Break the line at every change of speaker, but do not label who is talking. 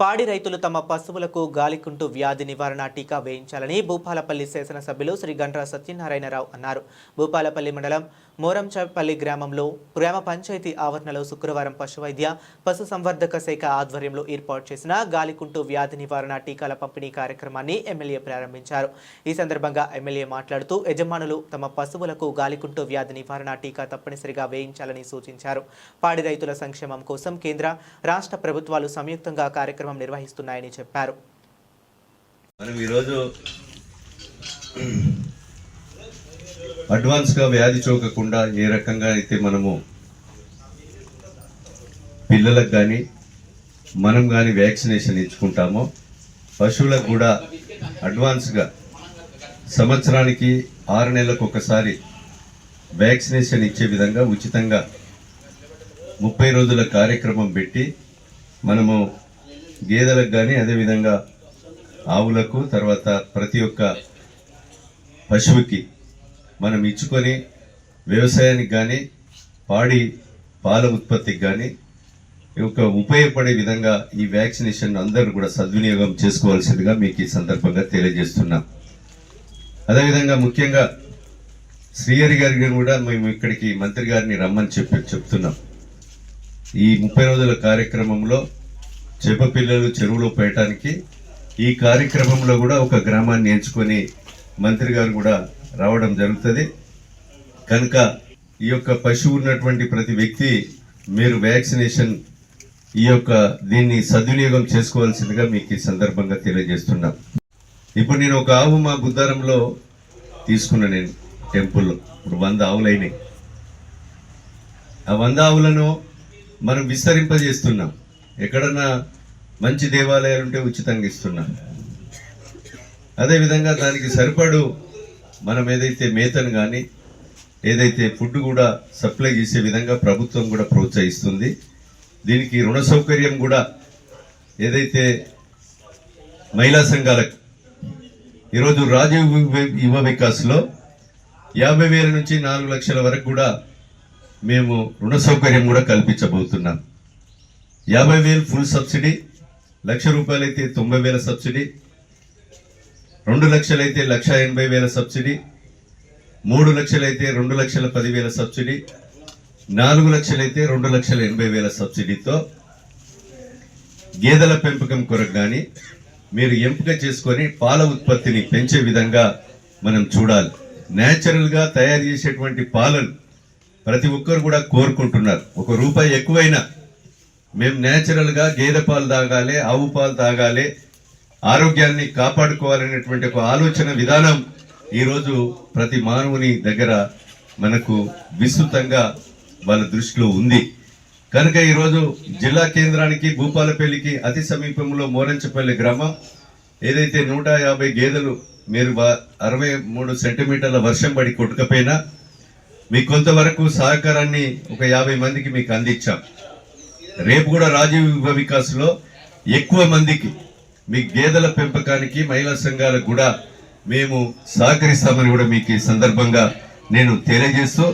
పాడి రైతులు తమ పశువులకు గాలికుంటు వ్యాధి నివారణ టీకా వేయించాలని భూపాలపల్లి శాసనసభ్యులు శ్రీ గండ్రా సత్యనారాయణరావు అన్నారు. భూపాలపల్లి మండలం మోరంచపల్లి గ్రామంలో గ్రామ పంచాయతీ ఆవరణలో శుక్రవారం పశువైద్య పశు సంవర్ధక శాఖ ఆధ్వర్యంలో ఏర్పాటు చేసిన గాలికుంటు వ్యాధి నివారణ టీకాల పంపిణీ కార్యక్రమాన్ని ఎమ్మెల్యే ప్రారంభించారు. ఈ సందర్భంగా ఎమ్మెల్యే మాట్లాడుతూ యజమానులు తమ పశువులకు గాలికుంటు వ్యాధి నివారణ టీకా తప్పనిసరిగా వేయించాలని సూచించారు. పాడి రైతుల సంక్షేమం కోసం కేంద్ర రాష్ట్ర ప్రభుత్వాలు సంయుక్తంగా కార్యక్రమం నిర్వహిస్తున్నాయని చెప్పారు.
మనం ఈరోజు అడ్వాన్స్గా వ్యాధి చూకకుండా ఏ రకంగా అయితే మనము పిల్లలకు కానీ మనం కానీ వ్యాక్సినేషన్ ఇచ్చుకుంటామో పశువులకు కూడా అడ్వాన్స్గా సంవత్సరానికి ఆరు నెలలకు ఒకసారి వ్యాక్సినేషన్ ఇచ్చే విధంగా ఉచితంగా ముప్పై రోజుల కార్యక్రమం పెట్టి మనము గేదెలకు కానీ అదేవిధంగా ఆవులకు తర్వాత ప్రతి ఒక్క పశువుకి మనం ఇచ్చుకొని వ్యవసాయానికి కానీ పాడి పాల ఉత్పత్తికి కానీ ఒక ఉపయోగపడే విధంగా ఈ వ్యాక్సినేషన్ అందరూ కూడా సద్వినియోగం చేసుకోవాల్సిందిగా మీకు ఈ సందర్భంగా తెలియజేస్తున్నాం. అదేవిధంగా ముఖ్యంగా శ్రీహరి గారికి కూడా మేము ఇక్కడికి మంత్రి గారిని రమ్మని చెప్పి చెప్తున్నాం. ఈ ముప్పై రోజుల కార్యక్రమంలో చేప పిల్లలు చెరువులో పోయటానికి ఈ కార్యక్రమంలో కూడా ఒక గ్రామాన్ని ఎంచుకొని మంత్రి గారు కూడా రావడం జరుగుతుంది. కనుక ఈ యొక్క పశువు ఉన్నటువంటి ప్రతి వ్యక్తి మీరు వ్యాక్సినేషన్ ఈ యొక్క దీన్ని సద్వినియోగం చేసుకోవాల్సిందిగా మీకు ఈ సందర్భంగా తెలియజేస్తున్నాం. ఇప్పుడు నేను ఒక ఆవు మా బుద్ధారంలో తీసుకున్నా నేను టెంపుల్లో ఇప్పుడు వంద ఆవులైనాయి. ఆ వంద ఆవులను మనం విస్తరింపజేస్తున్నాం. ఎక్కడన్నా మంచి దేవాలయాలు ఉంటే ఉచితంగా ఇస్తున్నాను. అదేవిధంగా దానికి సరిపడు మనం ఏదైతే మేతను కానీ ఏదైతే ఫుడ్ కూడా సప్లై చేసే విధంగా ప్రభుత్వం కూడా ప్రోత్సహిస్తుంది. దీనికి రుణ సౌకర్యం కూడా ఏదైతే మహిళా సంఘాలకు ఈరోజు రాజీవ్ యువ వికాస్లో యాభై వేల నుంచి నాలుగు లక్షల వరకు కూడా మేము రుణ సౌకర్యం కూడా కల్పించబోతున్నాం. యాభై వేలు ఫుల్ సబ్సిడీ లక్ష రూపాయలైతే తొంభై వేల సబ్సిడీ రెండు లక్షలైతే లక్ష ఎనభై వేల సబ్సిడీ మూడు లక్షలైతే రెండు లక్షల పదివేల సబ్సిడీ నాలుగు లక్షలైతే రెండు లక్షల ఎనభై వేల సబ్సిడీతో గేదెల పెంపకం కొరకు కానీ మీరు ఎంపిక చేసుకొని పాల ఉత్పత్తిని పెంచే విధంగా మనం చూడాలి. న్యాచురల్గా తయారు చేసేటువంటి పాలను ప్రతి ఒక్కరు కూడా కోరుకుంటున్నారు. ఒక రూపాయి ఎక్కువైనా మేము న్యాచురల్గా గేదె పాలు తాగాలి ఆవు పాలు తాగాలి ఆరోగ్యాన్ని కాపాడుకోవాలనేటువంటి ఒక ఆలోచన విధానం ఈరోజు ప్రతి మానవుని దగ్గర మనకు విస్తృతంగా వాళ్ళ దృష్టిలో ఉంది. కనుక ఈరోజు జిల్లా కేంద్రానికి భూపాలపల్లికి అతి సమీపంలో మోరంచపల్లి గ్రామం ఏదైతే నూట యాభై గేదెలు మీరు వా- అరవై మూడు సెంటీమీటర్ల వర్షం పడి కొట్టుకపోయినా మీ కొంతవరకు సహకారాన్ని ఒక యాభై మందికి మీకు అందించాం. రేపు కూడా రాజీవ్ వికాస్లో ఎక్కువ మందికి మీ గేదెల పెంపకానికి మహిళా సంఘాలకు కూడా మేము సహకరిస్తామని కూడా మీకు ఈ సందర్భంగా నేను తెలియజేస్తూ